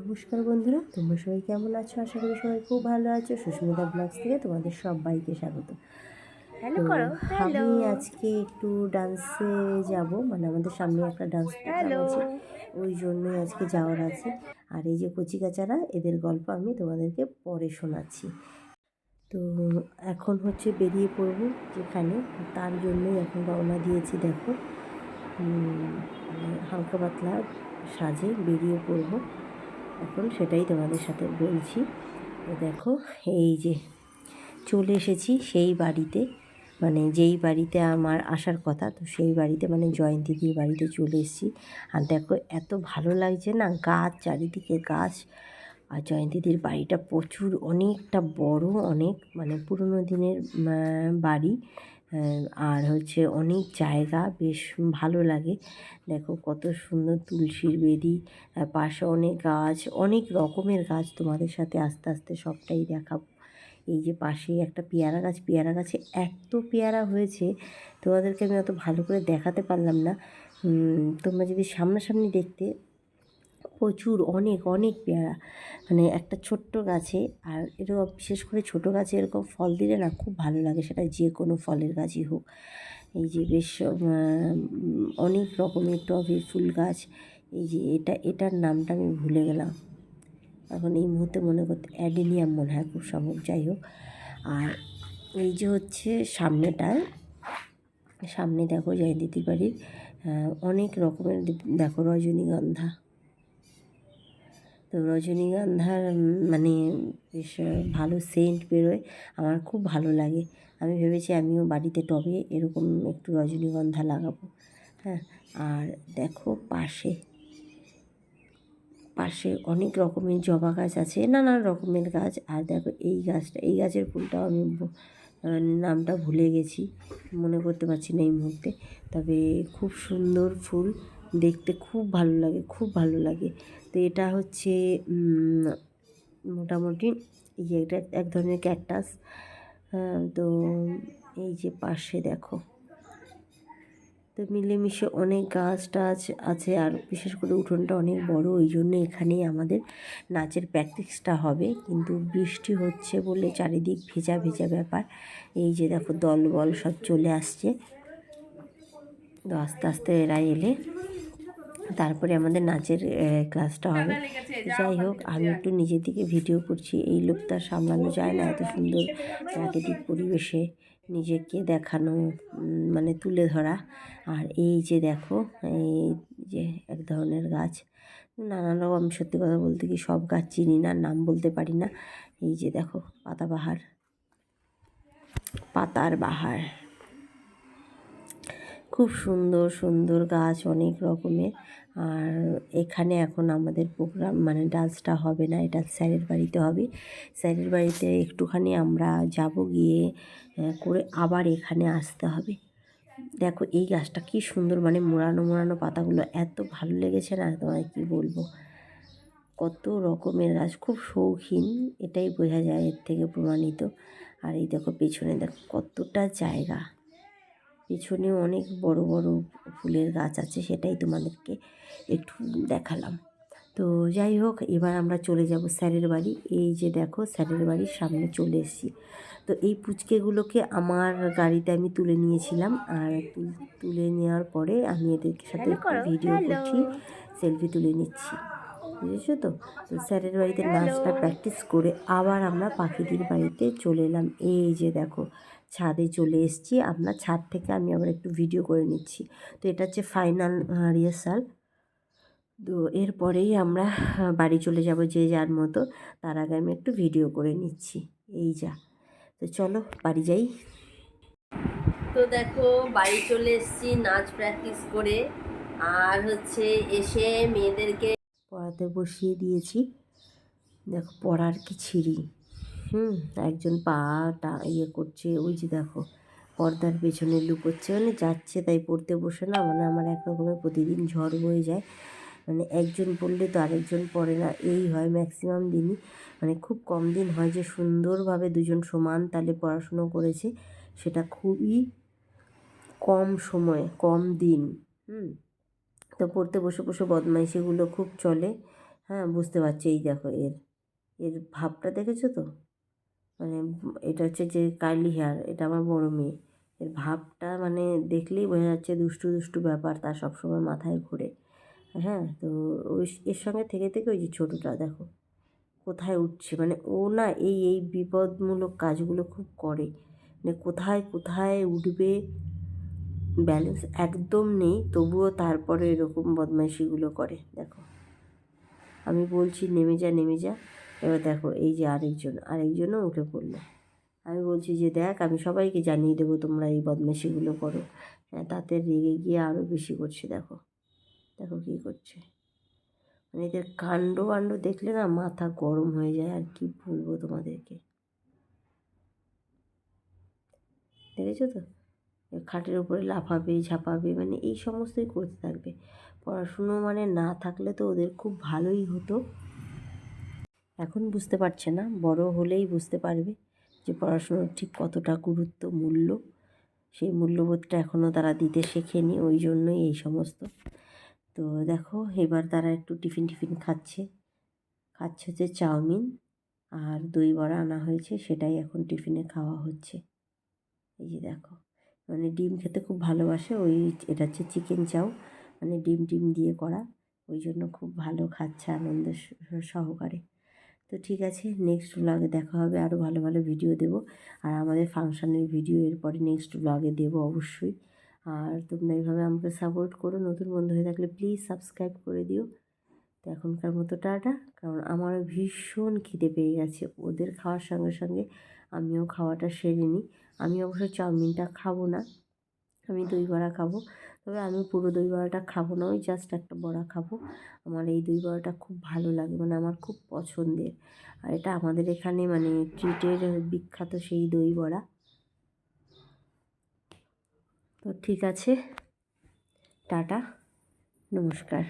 নমস্কার বন্ধুরা তোমরা সবাই কেমন আছো? আশা করি সবাই খুব ভালো আছো। সুস্মিতা ব্লগস থেকে তোমাদের সবাইকে স্বাগত। হ্যালো করো হ্যালো আমি আজকে একটু ডান্সে যাব মানে আমাদের সামনে একটা ডান্স আছে ওই জন্যই আজকে যাওয়ার আছে। আর এই যে কচিকাচারা এদের গল্প আমি তোমাদেরকে পরে শোনাচ্ছি। তো এখন হচ্ছে বেরিয়ে পড়ব যেখানে তার জন্যই এখন রওনা দিয়েছি দেখো। মানে হালকা পাতলা সাজে বেরিয়ে পড়ব। এখন সেটাই তোমাদের সাথে বলছি। দেখো, এই যে চলে এসেছি সেই বাড়িতে। মানে যেই বাড়িতে আমার আসার কথা, তো সেই বাড়িতে মানে জয়ন্তীদির বাড়িতে চলে এসেছি। আর দেখো, এত ভালো লাগছে না, গাছ, চারিদিকে গাছ। আর জয়ন্তীদির বাড়িটা প্রচুর, অনেকটা বড়, অনেক মানে পুরনো দিনের বাড়ি। আর হচ্ছে অনেক জায়গা বেশ ভালো লাগে। দেখো কত সুন্দর তুলসীর বেদি পাশে অনেক গাছ, অনেক রকমের গাছ তোমাদের সাথে আস্তে আস্তে সবটাই দেখাবো। এই যে পাশেই একটা পেয়ারা গাছ, পেয়ারা গাছে এত পেয়ারা হয়েছে, তোমাদেরকে আমি অত ভালো করে দেখাতে পারলাম না। তোমরা যদি সামনাসামনি দেখতে প্রচুর অনেক অনেক পেয়ারা। মানে একটা ছোট্ট গাছে আর এরকম বিশেষ করে ছোট গাছে এরকম ফল দিলে না খুব ভালো লাগে সেটা যে কোনো ফলের গাছই হোক। এই যে বেশ অনেক রকমের টবে ফুল গাছ এই যে এটা এটার নামটা আমি ভুলে গেলাম। এখন এই মুহূর্তে মনে করতে অ্যাডেনিয়াম মনে হয় খুব সম্ভব যাই হোক। আর এই যে হচ্ছে সামনেটায় সামনে দেখো জয়ন্তীর বাড়ির আহ, অনেক রকমের দেখো রজনীগন্ধা। তো রজনীগন্ধার মানে বেশ ভালো সেন্ট বেরোয়। আমার খুব ভালো লাগে। আমি ভেবেছি আমিও বাড়িতে টবে এরকম একটু রজনীগন্ধা লাগাবো। হ্যাঁ আর দেখো পাশে পাশে অনেক রকমের জবা গাছ আছে, নানান রকমের গাছ। আর দেখো এই গাছটা, এই গাছের ফুলটাও আমি নামটা ভুলে গেছি, মনে করতে পারছি না এই মুহূর্তে। তবে খুব সুন্দর ফুল, দেখতে খুব ভালো লাগে, খুব ভালো লাগে। তো এটা হচ্ছে মোটামুটি এই যে এটা এক ধরনের ক্যাকটাস। তো এই যে পাশে দেখো। তো মিলেমিশে অনেক গাছ টাছ আছে, আর বিশেষ করে উঠোনটা অনেক বড়, ওই জন্য এখানেই আমাদের নাচের প্র্যাকটিসটা হবে। কিন্তু বৃষ্টি হচ্ছে বলে চারিদিক ভেজা ভেজা ব্যাপার। এই যে দেখো দল বল সব চলে আসছে। তো আস্তে আস্তে এরা এলে তারপরে আমাদের নাচের ক্লাসটা হবে। যাই হোক আমি একটু নিজের দিকে ভিডিও করছি। এই লোকটা সামলানো যায় না এত সুন্দর প্রাকৃতিক পরিবেশে নিজেকে দেখানো মানে তুলে ধরা। আর এই যে দেখো এই যে এক ধরনের গাছ। নানান রকম আমি সত্যি কথা বলতে কি সব গাছ চিনি না নাম বলতে পারি না। এই যে দেখো পাতাবাহার। পাতার বাহার। খুব সুন্দর সুন্দর গাছ অনেক রকমের। আর এখানে এখন আমাদের প্রোগ্রাম মানে ডান্সটা হবে না, এটা স্যারের বাড়িতে হবে। স্যারের বাড়িতে একটুখানি আমরা যাব গিয়ে করে আবার এখানে আসতে হবে। দেখো এই গাছটা কি সুন্দর মানে মোড়ানো মোড়ানো পাতাগুলো এত ভালো লেগেছে না, তোমায় কি বলব? কত রকমের গাছ, খুব শৌখিন, এটাই বোঝা যায় এর থেকে প্রমাণিত। আর এই দেখো পেছনে দেখো কতটা জায়গা। পেছনেও অনেক বড় বড় ফুলের গাছ আছে সেটাই তোমাদেরকে একটু দেখালাম। তো যাই হোক এবার আমরা চলে যাব স্যারের বাড়ি। এই যে দেখো স্যারের বাড়ির সামনে চলে এসেছি। তো এই পুচকেগুলোকে আমার গাড়িতে আমি তুলে নিয়েছিলাম আর তুল- নেওয়ার পরে আমি এদের সাথে ভিডিও করছি সেলফি তুলে নিচ্ছি। বুঝেছ তো? স্যারের বাড়িতে নাচটা প্র্যাকটিস করে আবার আমরা পাখিদের বাড়িতে চলে এলাম। এই যে দেখো, ছাদে চলে এসেছি। আপনার ছাদ থেকে আমি আবার একটু ভিডিও করে নিচ্ছি। তো এটা হচ্ছে ফাইনাল রিহার্সাল তো এরপরেই আমরা বাড়ি চলে যাব যে যার মতো। তার আগে আমি একটু ভিডিও করে নিচ্ছি। এই যা। তো চলো, বাড়ি যাই। তো দেখো, বাড়ি চলে এসেছি নাচ প্র্যাকটিস করে। আর হচ্ছে এসে মেয়েদেরকে পড়াতে বসিয়ে দিয়েছি। দেখো, পড়ার কি ছিঁড়ি হুম, একজন পাটা ইয়ে করছে, ওই যে দেখো, পর্দার পেছনে লুকোচ্ছে। মানে যাচ্ছে, তাই পড়তে বসে না। মানে আমার এক রকমের প্রতিদিন ঝড় বয়ে যায়। মানে একজন পড়লে তো আরেকজন পড়ে না। এই হয় ম্যাক্সিমাম দিনই। মানে খুব কম দিন হয় যে সুন্দরভাবে দুজন সমান তালে পড়াশুনো করেছে। সেটা খুবই কম সময়, কম দিন। হুম। তো পড়তে বসে বসে বদমাইশিগুলো খুব চলে। হ্যাঁ বুঝতে পারছি। এই দেখো, এর এর ভাবটা দেখেছ তো? মানে এটা হচ্ছে যে কার্লি হেয়ার, এটা আমার বড় মেয়ে। এর ভাবটা মানে দেখলেই বোঝা যাচ্ছে দুষ্টু দুষ্টু ব্যাপার, তার সবসময় মাথায় ঘোরে। হ্যাঁ তো ওই এর সঙ্গে থেকে থেকে ওই যে ছোটোটা, দেখো, কোথায় উঠছে? মানে ও না এই এই বিপদমূলক কাজগুলো খুব করে। মানে কোথায় কোথায় উঠবে? ব্যালেন্স একদম নেই, তবুও তারপরে এরকম বদমাইশিগুলো করে, দেখো। আমি বলছি, নেমে যা নেমে যা। এবার দেখো, এই যে আরেকজন, আরেকজনও উঠে পড়ল। আমি বলছি যে, দেখ, আমি সবাইকে জানিয়ে দেবো তোমরা এই বদমাইশিগুলো করো। হ্যাঁ তাতে রেগে গিয়ে আরও বেশি করছে, দেখো। দেখো কী করছে। মানে এদের কাণ্ড কাণ্ড দেখলে না মাথা গরম হয়ে যায়, আর কি বলব তোমাদেরকে। দেখেছ তো? খাটের উপরে লাফাবে, ঝাঁপাবে মানে এই সমস্তই করতে থাকবে। পড়াশুনো মানে না থাকলে তো ওদের খুব ভালোই হতো। এখন বুঝতে পারছে না, বড় হলেই বুঝতে পারবে যে পড়াশুনোর ঠিক কতটা গুরুত্ব মূল্য। সেই মূল্যবোধটা এখনও তারা দিতে শেখেনি, ওই জন্যই এই সমস্ত। তো দেখো, এবার তারা একটু টিফিন টিফিন খাচ্ছে। খাচ্ছে হচ্ছে চাউমিন আর দই বড়া আনা হয়েছে, সেটাই এখন টিফিনে খাওয়া হচ্ছে। এই যে দেখো। মানে ডিম খেতে খুব ভালোবাসে। ওই এটা হচ্ছে চিকেন চাউ মানে ডিম টিম দিয়ে করা। ওই জন্য খুব ভালো খাচ্ছে আনন্দ সহকারে। তো ঠিক আছে নেক্সট ব্লগে দেখা হবে। আরও ভালো ভালো ভিডিও দেবো। আর আমাদের ফাংশানের ভিডিও এরপরে নেক্সট ব্লগে দেবো অবশ্যই। আর তোমরা এইভাবে আমাকে সাপোর্ট করো। নতুন বন্ধু হয়ে থাকলে প্লিজ সাবস্ক্রাইব করে দিও। তো এখনকার মতো টাটা। কারণ আমারও ভীষণ খিদে পেয়ে গেছে। ওদের খাওয়ার সঙ্গে সঙ্গে আমিও খাওয়াটা সেরে নিই। আমি অবশ্য চাউমিনটা খাব না। আমি দই বড়া খাব। তবে আমি পুরো দই বড়াটা খাব না, ওই জাস্ট একটা বড়া খাব। আমার এই দই বড়াটা খুব ভালো লাগে মানে আমার খুব পছন্দের। আর এটা আমাদের এখানে মানে ট্রিটের বিখ্যাত সেই দই বড়া। তো ঠিক আছে, টাটা, নমস্কার।